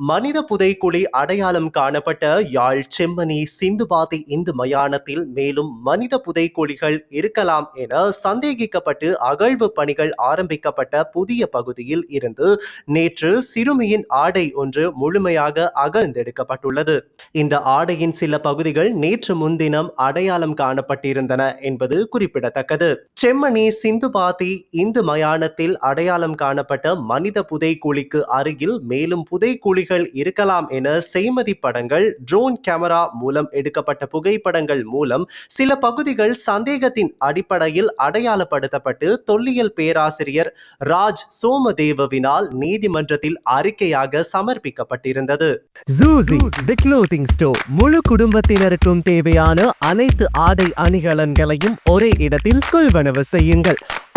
மனித புதைக்குழி அடையாளம் காணப்பட்ட யாழ் செம்மணி சிந்துபாதி இந்து மயானத்தில் மேலும் மனித புதைக்குழிகள் இருக்கலாம் என சந்தேகிக்கப்பட்டு அகழ்வு பணிகள் ஆரம்பிக்கப்பட்ட புதிய பகுதியில் இருந்து நேற்று சிறுமியின் ஆடை ஒன்று முழுமையாக அகழ்ந்தெடுக்கப்பட்டுள்ளது. இந்த ஆடையின் சில பகுதிகள் நேற்று முன்தினம் அடையாளம் காணப்பட்டிருந்தன என்பது குறிப்பிடத்தக்கது. செம்மணி சிந்துபாதி இந்து மயானத்தில் அடையாளம் காணப்பட்ட மனித புதைக்குழிக்கு அருகில் மேலும் புதைக்குழிகள் இருக்கலாம் என செய்மதி படங்கள் ட்ரோன் கேமரா மூலம் எடுக்கப்பட்ட புகைப்படங்கள் மூலம் சில பகுதிகள் சந்தேகத்தின் அடிப்படையில் அடையாளப்படுத்தப்பட்டு தொல்லியல் பேராசிரியர் ராஜ் சோமதேவவினால் நீதிமன்றத்தில் அறிக்கையாக சமர்ப்பிக்கப்பட்டிருந்தது. தி க்ளோத்திங் ஸ்டோர் முழு குடும்பத்தினருக்கும் தேவையான அனைத்து ஆடை அணிகலன்களையும் ஒரே இடத்தில் கொள்வனவு செய்யுங்கள்.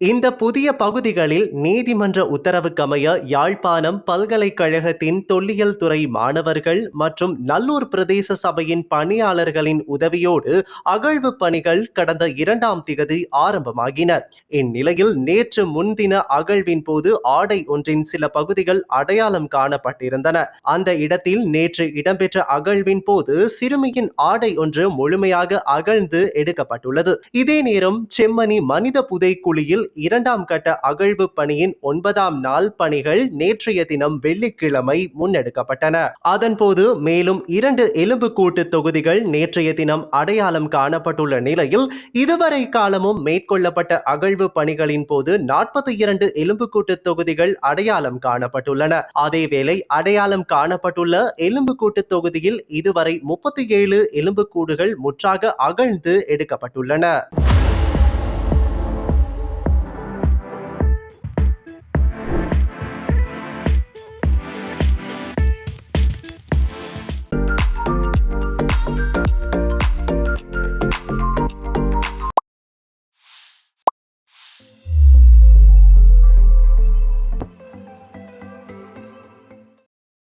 இந்த புதிய பகுதிகளில் நீதிமன்ற உத்தரவுக்கமைய யாழ்ப்பாணம் பல்கலைக்கழகத்தின் தொல்லியல் துறை மாணவர்கள் மற்றும் நல்லூர் பிரதேச சபையின் பணியாளர்களின் உதவியோடு அகழ்வு பணிகள் கடந்த இரண்டாம் திகதி ஆரம்பமாகின. இந்நிலையில் நேற்று முன்தின அகழ்வின் போது ஆடை ஒன்றின் சில பகுதிகள் அடையாளம் காணப்பட்டிருந்தன. அந்த இடத்தில் நேற்று இடம்பெற்ற அகழ்வின் போது சிறுமியின் ஆடை ஒன்று முழுமையாக அகழ்ந்து எடுக்கப்பட்டுள்ளது. இதே நேரம் செம்மணி மனித புதைக்குழியில் இரண்டாம் கட்ட அகழ்வு பணியின் ஒன்பதாம் நாள் பணிகள் நேற்றைய தினம் வெள்ளிக்கிழமை முன்னெடுக்கப்பட்டன. அதன்போது மேலும் இரண்டு எலும்புக்கூட்டு தொகுதிகள் நேற்றைய தினம் அடையாளம் காணப்பட்டுள்ள நிலையில் இதுவரை காலமும் மேற்கொள்ளப்பட்ட அகழ்வு பணிகளின் போது நாற்பத்தி இரண்டு எலும்புக்கூட்டு தொகுதிகள் அடையாளம் காணப்பட்டுள்ளன. அதேவேளை அடையாளம் காணப்பட்டுள்ள எலும்புக்கூட்டு தொகுதியில் இதுவரை முப்பத்தி ஏழு எலும்புக்கூடுகள் முற்றாக அகழ்ந்து எடுக்கப்பட்டுள்ளன.